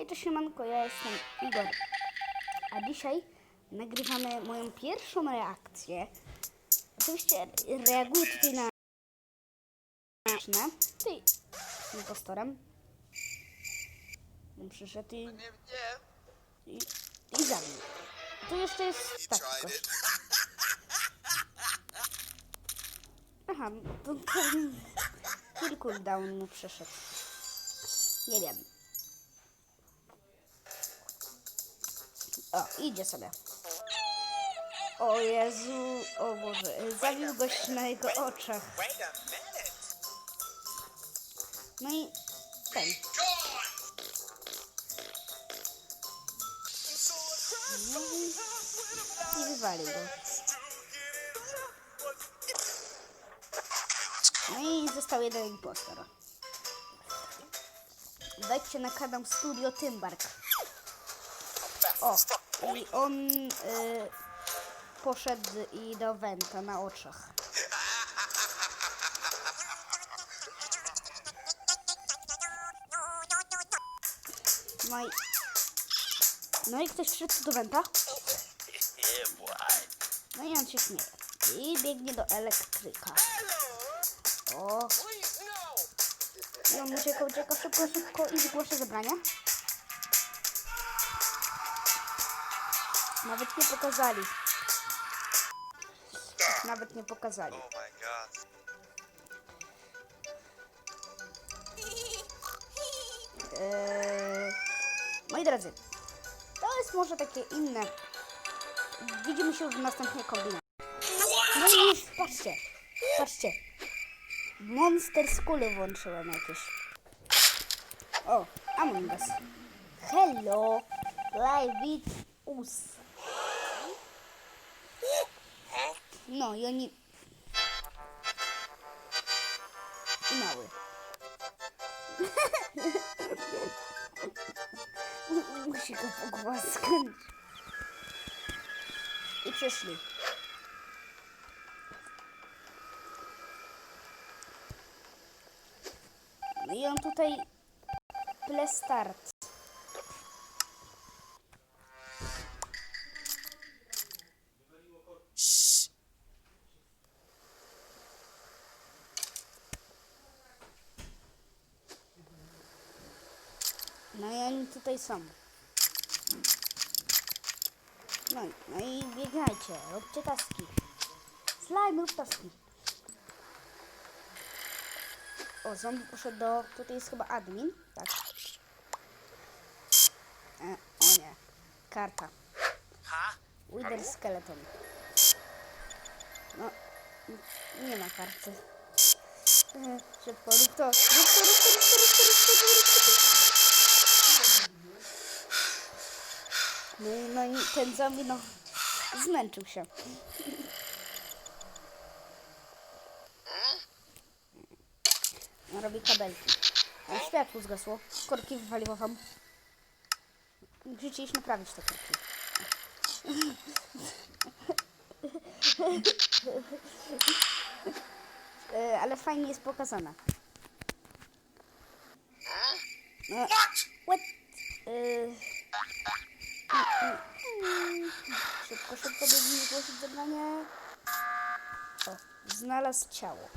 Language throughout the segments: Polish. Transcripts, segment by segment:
Hej, to siemanko, ja jestem Igor. A dzisiaj nagrywamy moją pierwszą reakcję. Oczywiście reaguję tutaj na... na- Tutaj z impostorem. On Przyszedł i, i, i zabił. Tu jeszcze jest tak it. Aha, to, to kill cooldown mu przeszedł. Nie wiem. O, idzie sobie. O Jezu, o Boże, zabił gość na jego oczach. No i ten. I wywalił go. No i został jeden impostor. Wejdźcie na kanał Studio Tymbark. O, i on y, poszedł i do Wenta na oczach. No i, no i ktoś przyszedł do Wenta. No i on się śmieje. I biegnie do elektryka. O, i on ucieka, ucieka szybko, szybko i zgłasza zebrania. Nawet nie pokazali. Nawet nie pokazali. Oh my god. Eee, moi drodzy, to jest może takie inne. Widzimy się w następnej kombinacji. No i już, patrzcie, patrzcie. Monster School włączyłem jakieś. O, Among Us. Hello, live with us. No i oni... I mały. Musi go pogłaskać. I przyszli. No i on tutaj ple No i oni tutaj są. No, i- no i biegajcie, róbcie taski. Slime, rób taski. O, zombie poszedł do... Tutaj jest chyba admin. Tak. E, o nie. Karta. Wither Skeleton. No, nie ma karty. E, Szybko, rób to. Rób to, rób to, rób to, rób to, rób to, rób to, rób to. No i, no i ten zombie, no, zmęczył się. No, robi kabelki. No, światło zgasło. Korki wywaliło wam. Musicie iść naprawić te korki. E, ale fajnie jest pokazana. No, what? Szybko, szybko biegnij zgłosić zebranie. O, znalazł ciało.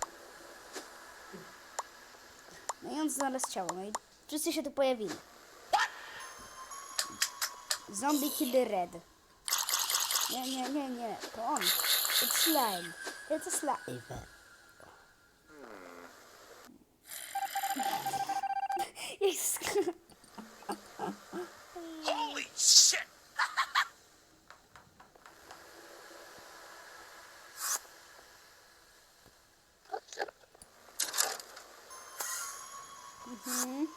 No i on znalazł ciało. No i wszyscy się tu pojawili. Zombie Killer Red. Nie, nie, nie, nie. To on. It's slime. It's a slime. Jest. Mhm.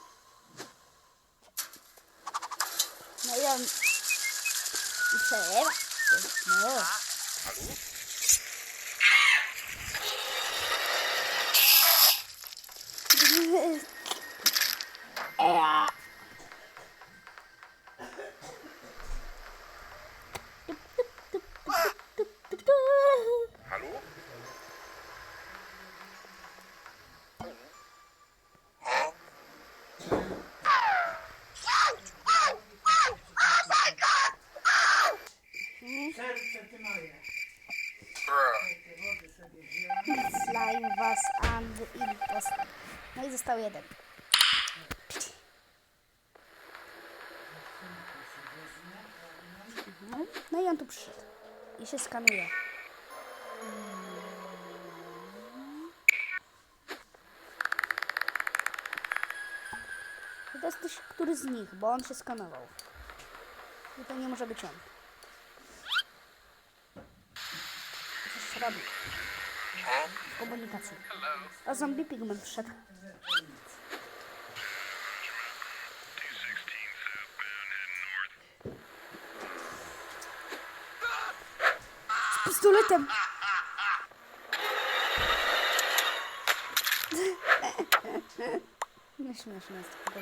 No i on... I przerywa. No. Ea. Was and imposter. No i został jeden. No, i on tu przyszedł. I się skanuje. To jest ktoś, który z nich, bo on się skanował. I to nie może być on. Coś robi. W komunikacji. A zombie pigment wszedł. Z pistoletem! No śmieszne jest to.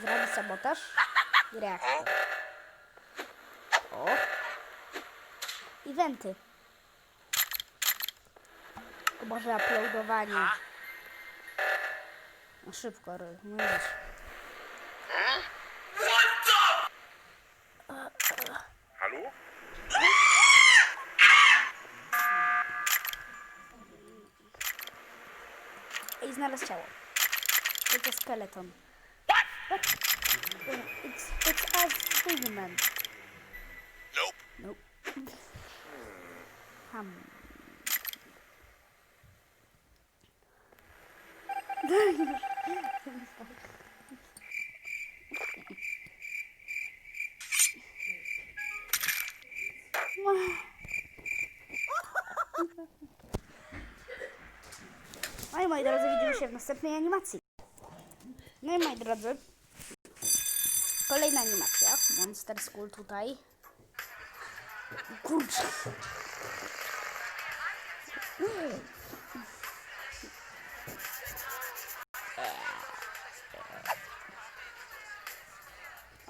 Zrobi sabotaż i reaktor. O! Eventy. To może uploadowanie. No szybko, Roy. No wiesz. Hallo? I znalazł ciało. It's a skeleton. What? It's, it's a pigment. Nope. Nope. Ham. No i moi drodzy, widzimy się w następnej animacji. No i moi drodzy, kolejna animacja. Monster School tutaj. Kurczę.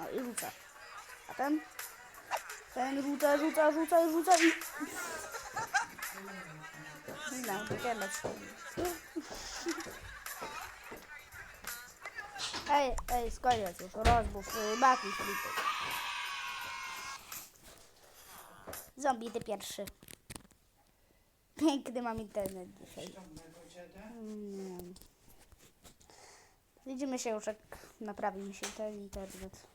O, i rzuca. A ten? Ten rzuca, rzuca, rzuca, rzuca i... No, tyle. Ej, ej, skoniec już, rozbów, y, maki flipy. Zombie, ty pierwszy. Piękny mam internet dzisiaj. Mm. Widzimy się już, jak naprawi mi się ten internet.